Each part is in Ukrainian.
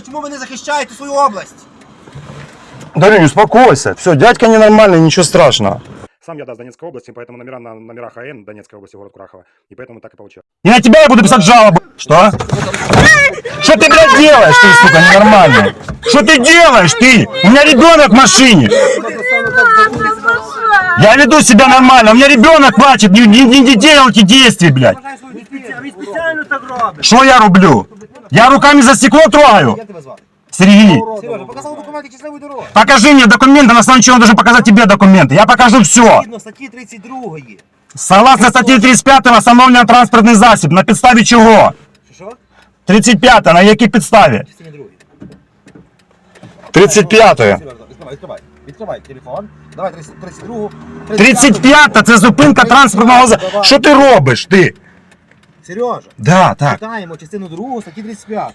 Чому ви не захищаєте свою область? Дарин, успокойся. Все, дядька ненормальный, ничего страшного. Сам я, да, с Донецкой области, поэтому номера на номера ХН Донецкой области, город Курахова. И поэтому так и получилось. И на тебя я буду писать жалобу. Что? Что ты, блядь, делаешь, ты, сука, ненормальный? Что ты делаешь, ты? У меня ребенок в машине. Я веду себя нормально, у меня ребенок плачет, не, не, не, эти действия, блядь. Что я рублю? Я руками за стекло трогаю. Як тебе звати? Сергей, Сережа, показав документи щасливої дороги. покажи мне документы, на основании чего я должен показать тебе документы. Я покажу все. Згідно статті 32. Согласно статье 35 встановлено транспортний засіб. На підставі чого? Що що? 35 на якій підставі? Частині другої. 35 Сережа, відкривай, відкривай. Відкривай телефон. Давай 30 32. 35 це зупинка транспортного засобу. Що ти робиш, ти? Сережа, Да, так. читаємо частину 2 статті 35.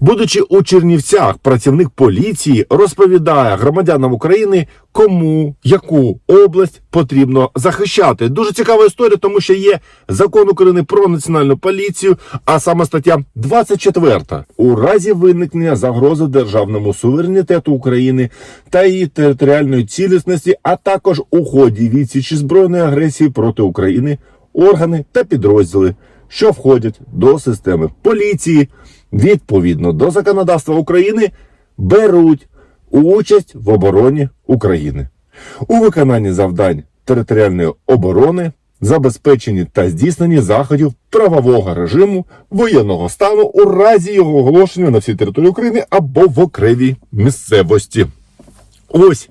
Будучи у Чернівцях, працівник поліції розповідає громадянам України, кому яку область потрібно захищати. Дуже цікава історія, тому що є закон України про національну поліцію, а саме стаття 24. У разі виникнення загрози державному суверенітету України та її територіальної цілісності, а також у ході відсічі збройної агресії проти України, органи та підрозділи, що входять до системи поліції, відповідно до законодавства України, беруть участь в обороні України у виконанні завдань територіальної оборони, забезпеченні та здійсненні заходів правового режиму воєнного стану у разі його оголошення на всій території України або в окремій місцевості. Ось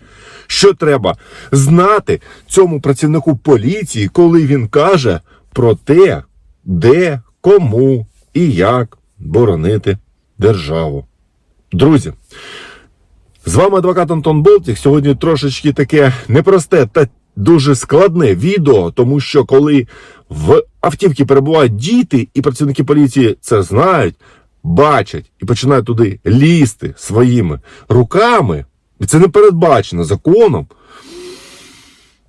що треба знати цьому працівнику поліції, коли він каже про те, де, кому і як боронити державу. Друзі, з вами адвокат Антон Болтік. Сьогодні трошечки таке непросте та дуже складне відео, тому що коли в автівці перебувають діти, і працівники поліції це знають, бачать і починають туди лізти своїми руками, і це не передбачено законом.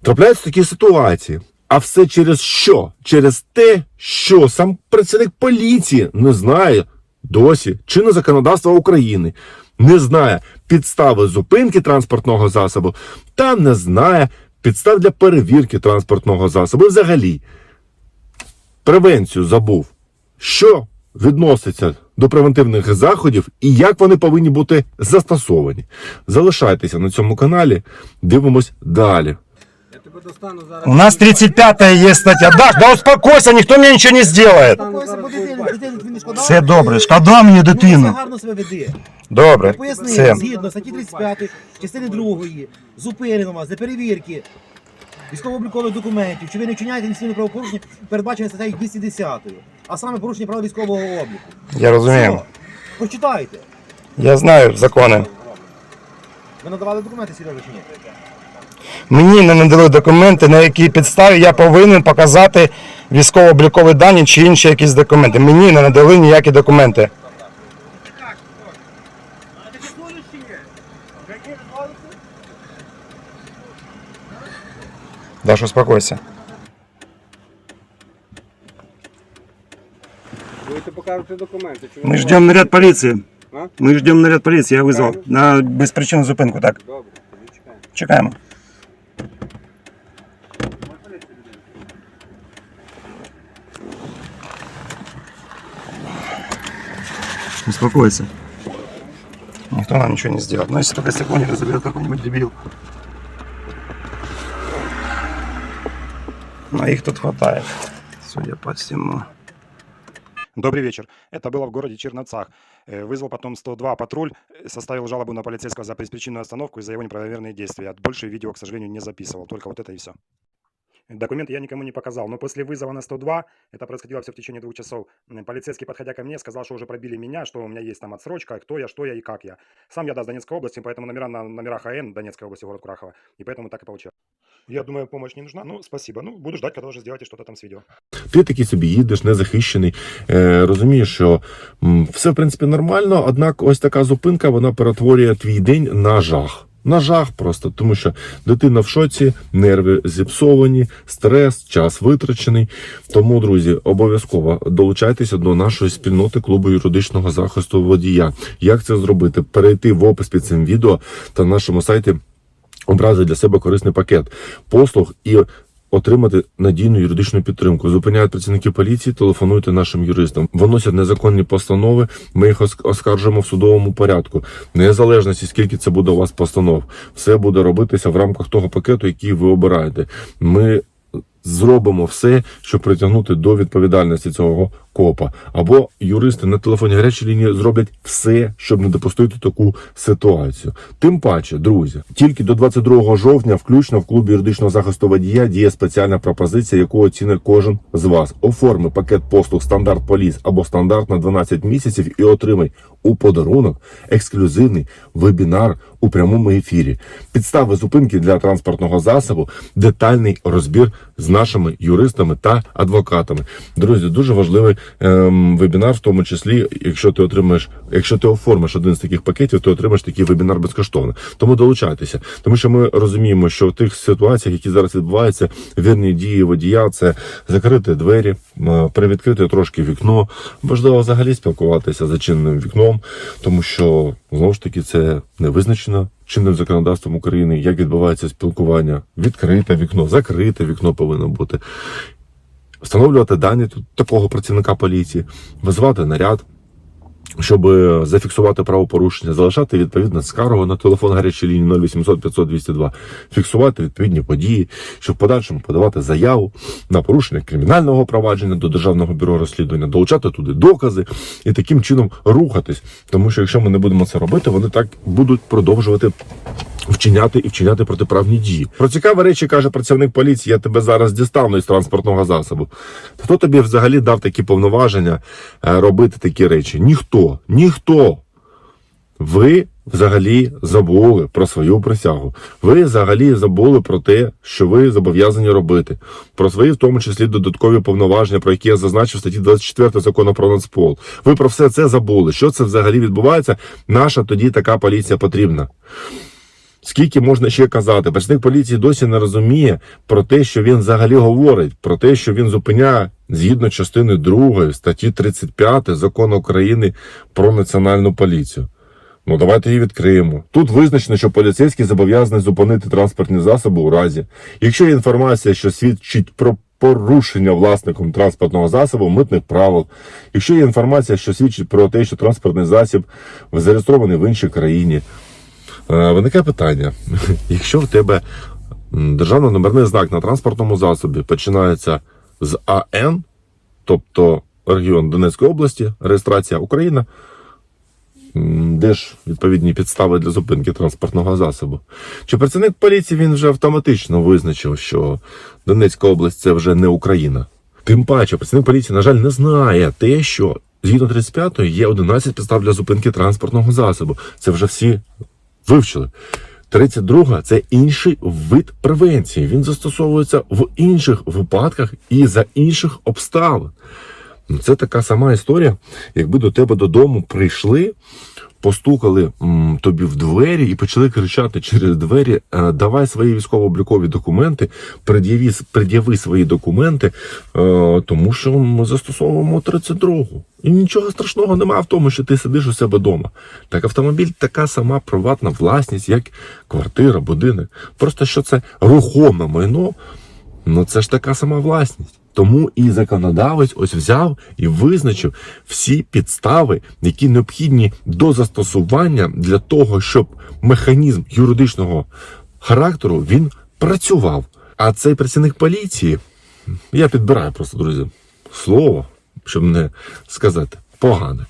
Трапляються такі ситуації. А все через що? Через те, що сам працівник поліції не знає досі чинне законодавство України, не знає підстави зупинки транспортного засобу та не знає підстав для перевірки транспортного засобу. Взагалі, превенцію забув, що відноситься до превентивних заходів і як вони повинні бути застосовані. Залишайтеся на цьому каналі, дивимось далі. У нас 35 є стаття. Да, да успокойся, ніхто мені нічого не зробить. Все добре, шкода мені Ну, дитину. гарно себе веди. Добре, Поясни, все. згідно статті 35, частини 2, зупинено вас для перевірки військово-облікових документів, чи ви не вчиняєте інституційне правопорушення, передбачене статтею 210, а саме порушення правил військового обліку. Я розумію. Все. Прочитайте. Я знаю закони. Ви надавали документи, Сережа, чи ні? Мені не надали документи, на якій підставі я повинен показати військово-облікові дані чи інші якісь документи. Мені не надали ніякі документи. Даш, успокойся. Будете показувати документи. Чи ви Мы не ждем наряд полиции. А? Мы ждем наряд полиции, я вызвал. На беспричинную зупинку, так. Добре, тоді чекаємо. Чекаємо. Успокойся. Никто нам ничего не сделает. Но если только стекло не заберет какой-нибудь дебил. Но их тут хватает, судя по всему. Добрый вечер. Это было в городе Черновцах. Э, Вызвал потом 102 патруль, составил жалобу на полицейского за беспричинную остановку и за его неправомерные действия. Больше видео, к сожалению, не записывал. Только вот это и все. Документы я никому не показал, но после вызова на 102, это происходило все в течение двух часов, м, полицейский, подходя ко мне, сказал, что уже пробили меня, что у меня есть там отсрочка, кто я, что я и как я. Сам я, да, с Донецкой области, поэтому номера на номера ХН Донецкой области, город Курахова, и поэтому так и получилось. Я думаю, помощь не нужна. Ну, спасибо. Ну, буду ждать, когда уже сделаете что-то там с видео. Ти такий собі їдеш, незахищений, е, розумієш, що м, все в принципі нормально, однак ось така зупинка вона перетворює твій день на жах. Ножах просто, тому що дитина в шоці, нерви зіпсовані, стрес, час витрачений. Тому, друзі, обов'язково долучайтеся до нашої спільноти клубу юридичного захисту водія. Як це зробити? Перейти в опис під цим відео та на нашому сайті обрати для себе корисний пакет послуг і отримати надійну юридичну підтримку. Зупиняють працівники поліції, телефонуйте нашим юристам. Виносять незаконні постанови. Ми їх оск- оскаржимо в судовому порядку. Незалежності, скільки це буде у вас постанов, все буде робитися в рамках того пакету, який ви обираєте. Ми зробимо все, щоб притягнути до відповідальності цього копа. Або юристи на телефоні гарячої лінії зроблять все, щоб не допустити таку ситуацію. Тим паче, друзі, тільки до 22 жовтня, включно в клубі юридичного захисту водія, діє спеціальна пропозиція, яку оцінить кожен з вас. Оформи пакет послуг стандарт поліс або стандарт на 12 місяців і отримай у подарунок ексклюзивний вебінар у прямому ефірі. Підстави зупинки для транспортного засобу, детальний розбір з нашими юристами та адвокатами. Друзі, дуже важливий ем, вебінар, в тому числі, якщо ти отримаєш, якщо ти оформиш один з таких пакетів, ти отримаєш такий вебінар безкоштовно. Тому долучайтеся, тому що ми розуміємо, що в тих ситуаціях, які зараз відбуваються, вірні дії водія це закрити двері, привідкрити трошки вікно. Можливо, взагалі спілкуватися з зачиненим вікном, тому що знову ж таки це не визначено чинним законодавством України, як відбувається спілкування. Відкрите вікно, закрите вікно повинно бути. Встановлювати дані такого працівника поліції, визвати наряд, щоб е, зафіксувати правопорушення, залишати відповідно скаргу на телефон гарячої лінії 0800 500 202, фіксувати відповідні події, щоб в подальшому подавати заяву на порушення кримінального провадження до Державного бюро розслідування, долучати туди докази і таким чином рухатись. Тому що якщо ми не будемо це робити, вони так будуть продовжувати вчиняти і вчиняти протиправні дії. Про цікаві речі каже працівник поліції: я тебе зараз дістану із транспортного засобу. Хто тобі взагалі дав такі повноваження е, робити такі речі? Ніхто, ніхто. Ви взагалі забули про свою присягу. Ви взагалі забули про те, що ви зобов'язані робити, про свої, в тому числі, додаткові повноваження, про які я зазначив в статті 24 закону про Нацпол. Ви про все це забули. Що це взагалі відбувається? Наша тоді така поліція потрібна. Скільки можна ще казати? Працівник поліції досі не розуміє про те, що він взагалі говорить, про те, що він зупиняє згідно частини 2 статті 35 закону України про національну поліцію. Ну, давайте її відкриємо. Тут визначено, що поліцейський зобов'язаний зупинити транспортні засоби у разі, якщо є інформація, що свідчить про порушення власником транспортного засобу митних правил, якщо є інформація, що свідчить про те, що транспортний засіб зареєстрований в іншій країні. Е, Виникає питання: якщо в тебе державний номерний знак на транспортному засобі починається з АН, тобто регіон Донецької області, реєстрація Україна, де ж відповідні підстави для зупинки транспортного засобу? Чи працівник поліції він вже автоматично визначив, що Донецька область це вже не Україна? Тим паче, працівник поліції, на жаль, не знає те, що згідно 35-ї є 11 підстав для зупинки транспортного засобу. Це вже всі вивчили. 32 це інший вид превенції. Він застосовується в інших випадках і за інших обставин. Ну, Це така сама історія, якби до тебе додому прийшли, постукали м, тобі в двері і почали кричати через двері: е, давай свої військово-облікові документи, пред'яви, пред'яви свої документи, е, тому що ми застосовуємо 32-гу. Нічого страшного немає в тому, що ти сидиш у себе вдома. Так автомобіль така сама приватна власність, як квартира, будинок. Просто що це рухоме майно, ну це ж така сама власність. Тому і законодавець ось взяв і визначив всі підстави, які необхідні до застосування для того, щоб механізм юридичного характеру він працював. А цей працівник поліції, я підбираю просто, друзі, слово, щоб не сказати погане,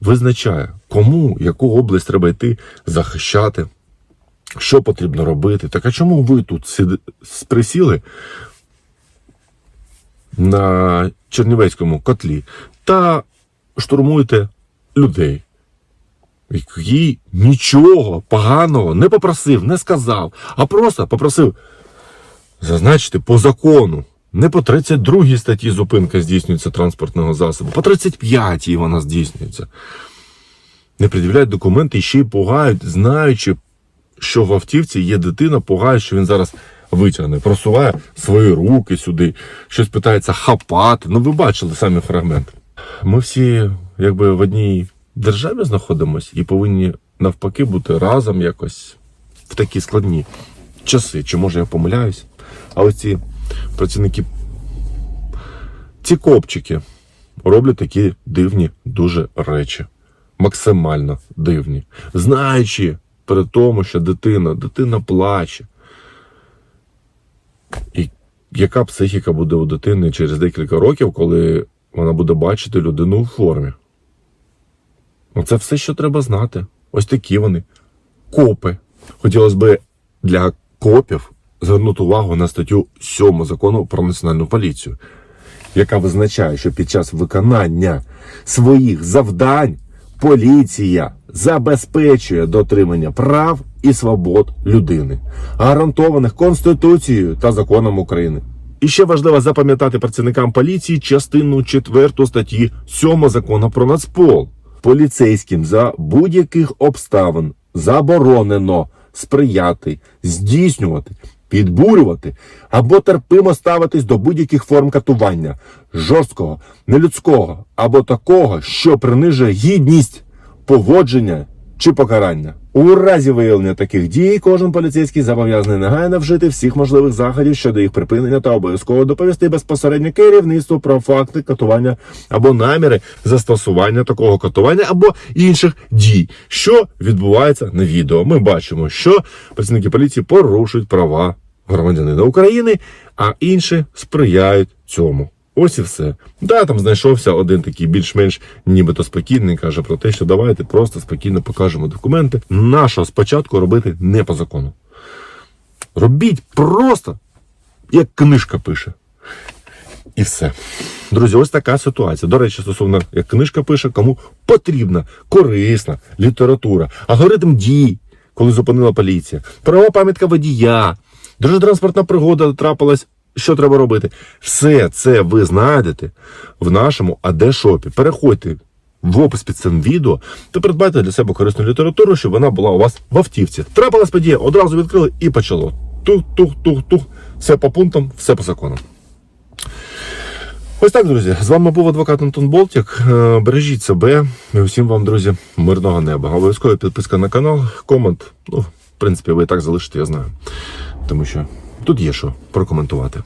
визначає, кому яку область треба йти захищати, що потрібно робити. Так а чому ви тут присіли на Чернівецькому котлі та штурмуєте людей, який нічого поганого не попросив, не сказав, а просто попросив зазначити по закону. Не по 32 статті зупинка здійснюється транспортного засобу, по 35 вона здійснюється. Не пред'являють документи і ще й пугають, знаючи, що в автівці є дитина, пугає, що він зараз витягне, просуває свої руки сюди, щось питається хапати. Ну, ви бачили самі фрагмент. Ми всі якби в одній державі знаходимося і повинні навпаки бути разом якось в такі складні часи. Чи може я помиляюсь? А ці працівники, ці копчики роблять такі дивні дуже речі. Максимально дивні. Знаючи при тому, що дитина, дитина плаче. І яка психіка буде у дитини через декілька років, коли вона буде бачити людину у формі? Це все, що треба знати. Ось такі вони. Копи. Хотілося б для копів звернути увагу на статтю 7 закону про національну поліцію, яка визначає, що під час виконання своїх завдань поліція забезпечує дотримання прав і свобод людини, гарантованих Конституцією та законом України. І ще важливо запам'ятати працівникам поліції частину 4 статті 7 закону про Нацпол. Поліцейським за будь-яких обставин заборонено сприяти, здійснювати, підбурювати або терпимо ставитись до будь-яких форм катування, жорсткого, нелюдського або такого, що принижує гідність, поводження чи покарання. У разі виявлення таких дій кожен поліцейський зобов'язаний негайно вжити всіх можливих заходів щодо їх припинення та обов'язково доповісти безпосередньо керівництву про факти катування або наміри застосування такого катування або інших дій, що відбувається на відео. Ми бачимо, що працівники поліції порушують права громадянина України, а інші сприяють цьому. Ось і все. Да, там знайшовся один такий більш-менш нібито спокійний, каже про те, що давайте просто спокійно покажемо документи. Нащо спочатку робити не по закону. Робіть просто, як книжка пише. І все. Друзі, ось така ситуація. До речі, стосовно як книжка пише, кому потрібна корисна література, алгоритм дій, коли зупинила поліція, правова пам'ятка водія, дорожньо-транспортна пригода трапилась. Що треба робити? Все це ви знайдете в нашому АД-шопі. Переходьте в опис під цим відео та придбайте для себе корисну літературу, щоб вона була у вас в автівці. Трапилась подія, одразу відкрили і почало. Тух-тух-тух-тух. Все по пунктам, все по законам. Ось так, друзі. З вами був адвокат Антон Болтік. Е, Бережіть себе і усім вам, друзі, мирного неба. Обов'язково підписка на канал, комент. Ну, в принципі, ви і так залишите, я знаю. Тому що тут є що прокоментувати.